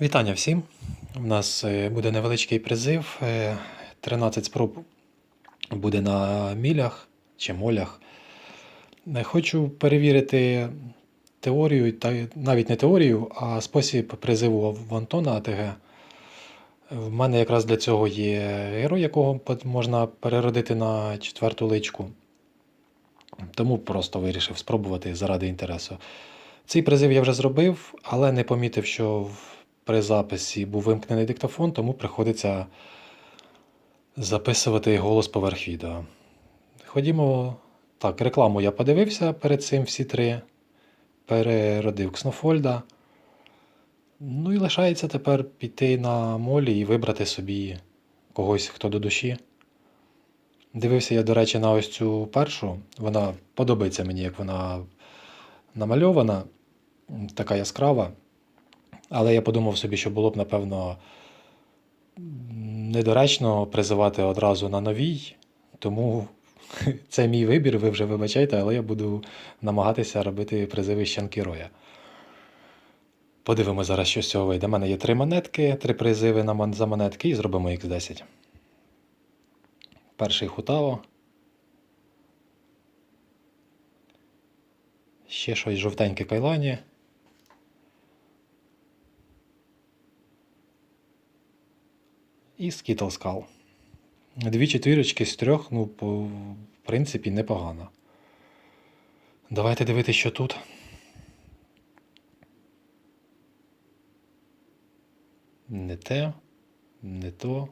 Вітання всім. У нас е, буде невеличкий призив. е, 13 спроб буде на мілях чи молях. Е, Хочу перевірити теорію, та навіть не теорію, а спосіб призиву в Антона АТГ. В мене якраз для цього є герой, якого можна переродити на четверту личку. Тому просто вирішив спробувати заради інтересу. Цей призив я вже зробив, але не помітив, що при записі був вимкнений диктофон, тому приходиться записувати голос поверх відео. Ходімо. Так, рекламу я подивився перед цим всі три. Переродив Кснофольда. Ну і лишається тепер піти на молі і вибрати собі когось, хто до душі. Дивився я, до речі, на ось цю першу. Вона подобається мені, як вона намальована, така яскрава. Але я подумав собі, що було б, напевно, недоречно призивати одразу на новій. Тому це мій вибір, ви вже вибачайте, але я буду намагатися робити призиви Щанкіроя. Подивимося зараз, що з цього вийде. У мене є три монетки, три призиви на мон- за монетки і зробимо Х10. Перший Хутаво. Ще щось жовтеньке кайлані. І Skittle Skull. Дві четвірочки з трьох, ну, в принципі, непогано. Давайте дивитися, що тут. Не те, не то.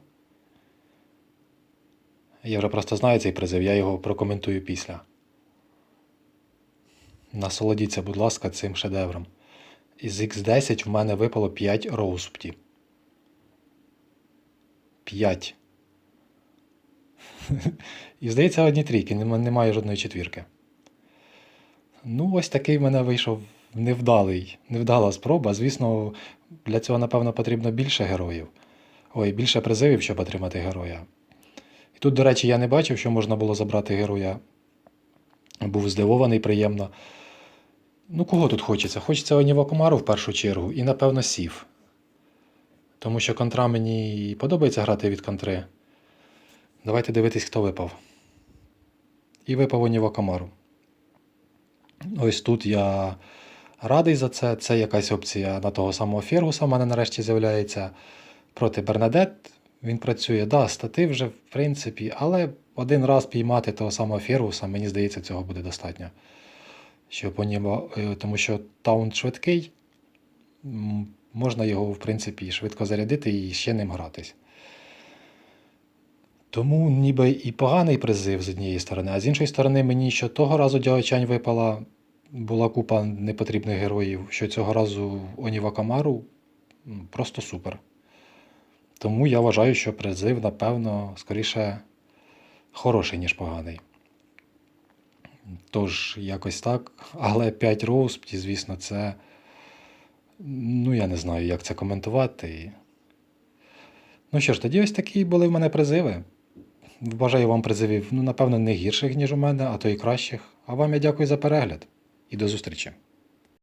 Я вже просто знаю цей призив, я його прокоментую після. Насолодіться, будь ласка, цим шедевром. Із X10 в мене випало 5 роуспті. 5. І здається, одні трійки, немає жодної четвірки. Ну, ось такий в мене вийшов невдалий, невдала спроба. Звісно, для цього, напевно, потрібно більше героїв. Ой, більше призивів, щоб отримати героя. І тут, до речі, я не бачив, що можна було забрати героя. Був здивований приємно. Ну, кого тут хочеться? Хочеться Оніва Комару в першу чергу і, напевно, сів. Тому що контра мені подобається грати від контри. Давайте дивитись, хто випав. І випав Оніва Комару. Ось тут я радий за це. Це якась опція на того самого Фергуса. У мене нарешті з'являється проти Бернадет. Він працює, да, стати вже, в принципі, але один раз піймати того самого Фергуса, мені здається, цього буде достатньо. Щоб Оніва, е, тому що таунт швидкий, можна його, в принципі, швидко зарядити і ще ним гратись. Тому ніби і поганий призив з однієї сторони, а з іншої сторони, мені що того разу Дягочань випала, була купа непотрібних героїв, що цього разу Оніва Камару просто супер. Тому я вважаю, що призив, напевно, скоріше хороший, ніж поганий. Тож, якось так. Але 5 роуспті, звісно, це. Я не знаю, як це коментувати. Ну що ж, тоді ось такі були в мене призиви. Бажаю вам призивів, ну, напевно, не гірших, ніж у мене, а то і кращих. А вам я дякую за перегляд і до зустрічі.